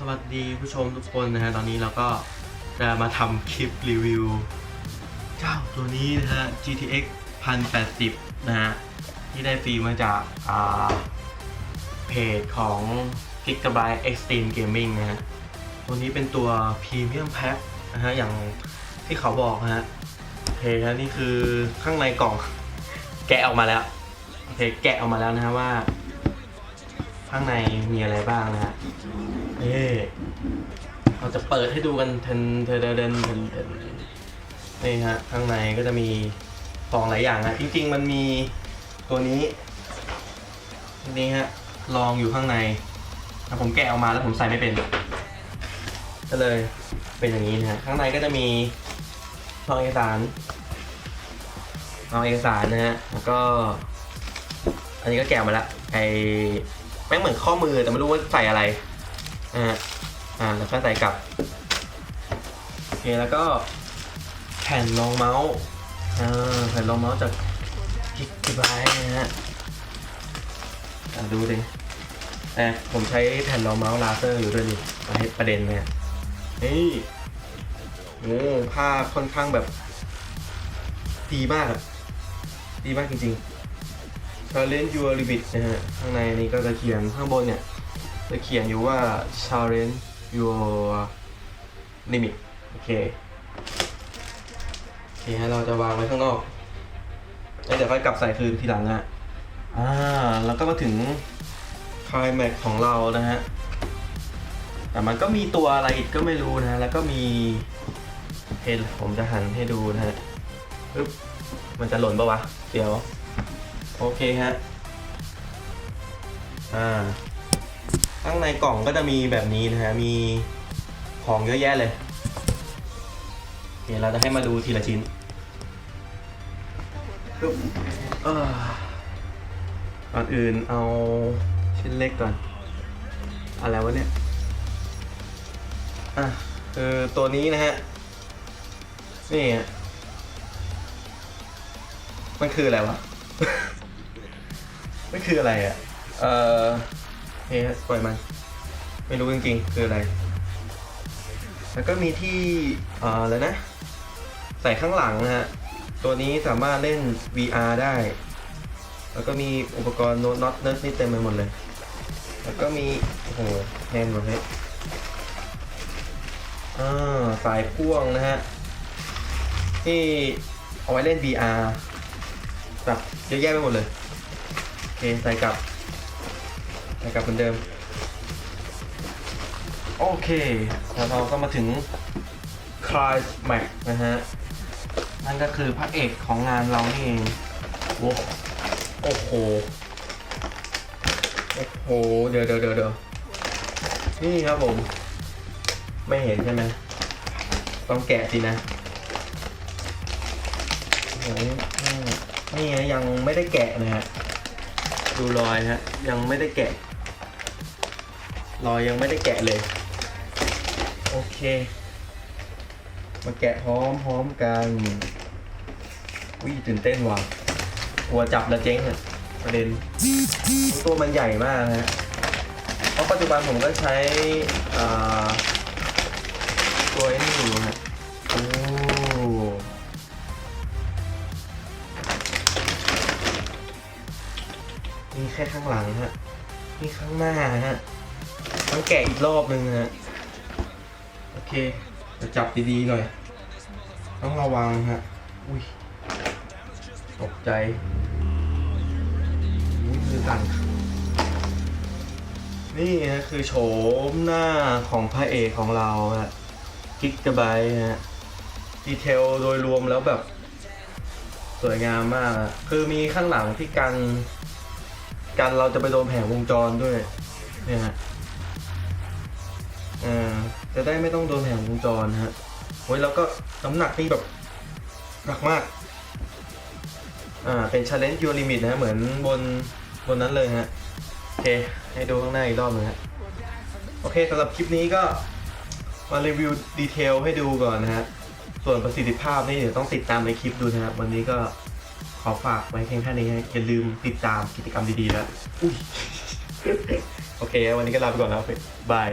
สวัสดีผู้ชมทุกคนนะฮะตอนนี้เราก็จะมาทำคลิปรีวิวเจ้าตัวนี้นะฮะ GTX 1080 นะฮะ ที่ได้ฟรีมาจากอ่าเพจของ Gigabyte Extreme Gaming นะฮะ ตัวนี้เป็นตัว Premium Pack นะฮะ อย่างที่เขาบอกนะฮะโอเคครับนี่คือข้างในกล่อง แกะออกมาแล้วโอเคแกะออกมาแล้วนะฮะว่า ข้างในมีอะไรบ้างนะฮะเอ๊เราจะเปิดให้ดูกันเทนเทนเทนเทนเทนนี่ฮะข้างในก็จะมีของหลายอย่างนะจริง ๆ มันมีตัวนี้นี่ฮะลองอยู่ข้างในแต่ผมแกะออกมาแล้วผมใส่ไม่เป็น ก็เลยเป็นอย่างนี้นะฮะข้างในก็จะมีซองเอกสารซองเอกสารนะฮะแล้วก็ อันนี้ก็แกะมาแล้วไอ แม่งเหมือนข้อมือแต่ไม่รู้ว่าใส่อะไร อ่า อ่า แล้วก็ใส่กลับ โอเค แล้วก็แผ่นรองเมาส์ อ่า แผ่นรองเมาส์จากกิกบายนะฮะอ่าดูดิแต่ผมใช้แผ่นรองเมาส์ลาเซอร์อยู่ด้วยนี่มาให้ประเด็นเนี่ยเฮ้ยโอ้ผ้าค่อนข้างแบบ ดีมากอะดีมากจริงๆ challenge your limit นะฮะข้างในนี้ก็จะเขียนข้างบนเนี่ย จะเขียนอยู่ว่า challenge your limit โอเคโอเคฮะเราจะวางไว้ข้างนอกแล้วเดี๋ยวค่อยกลับใส่คืนทีหลังอะอ่าแล้วก็มาถึง climax ของเรานะฮะแต่มันก็มีตัวอะไรอีกก็ไม่รู้นะฮะแล้วก็มีเห็นผมจะหันให้ดูนะฮะปึ๊บมันจะหล่นปะวะ เดี๋ยว โอเคฮะ อ่า ข้างในกล่องก็จะมีแบบนี้นะฮะ มีของเยอะแยะเลยเดี๋ยวเราจะให้มาดูทีละชิ้นปึ๊บเอ่อก่อนอื่นเอาชิ้นเล็กก่อน อะไรวะเนี่ย อะคือตัวนี้นะฮะ นี่มันคืออะไรวะ มันคืออะไรอะ เอ่อเฮ้ยปล่อยมัน ไม่รู้จริงๆ คืออะไร แล้วก็มีที่เอ่อแล้วนะ ใส่ข้างหลังนะฮะ ตัวนี้สามารถเล่น VR ได้ แล้วก็มีอุปกรณ์โน้ตน็อตเนิร์ดนี่เต็มไปหมดเลย แล้วก็มี โอ้โหแฮนด์หมดเลยอ่าสายพ่วงนะฮะ ที่เอาไว้เล่น VR แบบเยอะแยะไปหมดเลย ใส่กลับ ใส่กลับเหมือนเดิม โอเค แล้วเราก็มาถึงคลายแม็กนะฮะ นั่นก็คือพระเอกของงานเรานี่เองโอ้โอ้โห โอ้โห เดี๋ยวเดี๋ยวเดี๋ยวเดี๋ยวนี่ครับผม ไม่เห็นใช่ไหม ต้องแกะสินะโอ้โหนี่ยังไม่ได้แกะนะฮะ ดูรอยฮะ ยังไม่ได้แกะ รอยยังไม่ได้แกะเลย โอเค มาแกะพร้อมพร้อมกันวิ่ตื่นเต้นว่ะกลัวจับแล้วเจ๊งอะประเด็น ตัวมันใหญ่มากฮะเพราะปัจจุบันผมก็ใช้อ่า นี่แค่ข้างหลังฮะนี่ข้างหน้าฮะต้องแกะอีกรอบนึงฮะโอเคจะจับดีๆหน่อย ต้องระวังฮะอุ้ยตกใจอุ้ยมือตันนี่ฮะคือโฉมหน้าของพระเอกของเราฮะกิกกะไบฮะดีเทลโดยรวมแล้วแบบ สวยงามมาก คือมีข้างหลังที่กัน กันเราจะไปโดนแผงวงจรด้วยเนี่ยฮะอ่าจะได้ไม่ต้องโดนแผงวงจรฮะโอ้ยแล้วก็น้ำหนักนี่แบบหนักมากอ่าเป็น challenge your limit นะฮะเหมือนบนบนนั้นเลยฮะโอเคให้ดูข้างหน้าอีกรอบหนึงฮะโอเคสำหรับคลิปนี้ก็มารีวิวดีเทลให้ดูก่อนนะฮะส่วนประสิทธิภาพนี่เดี๋ยวต้องติดตามในคลิปดูนะครับ วันนี้ก็ อฝากไว้เพียงแค่นี้อย่าลืมติดตามกิจกรรมดีๆแล้วโอเค วันนี้ก็ลาไปก่อนแล้วบาย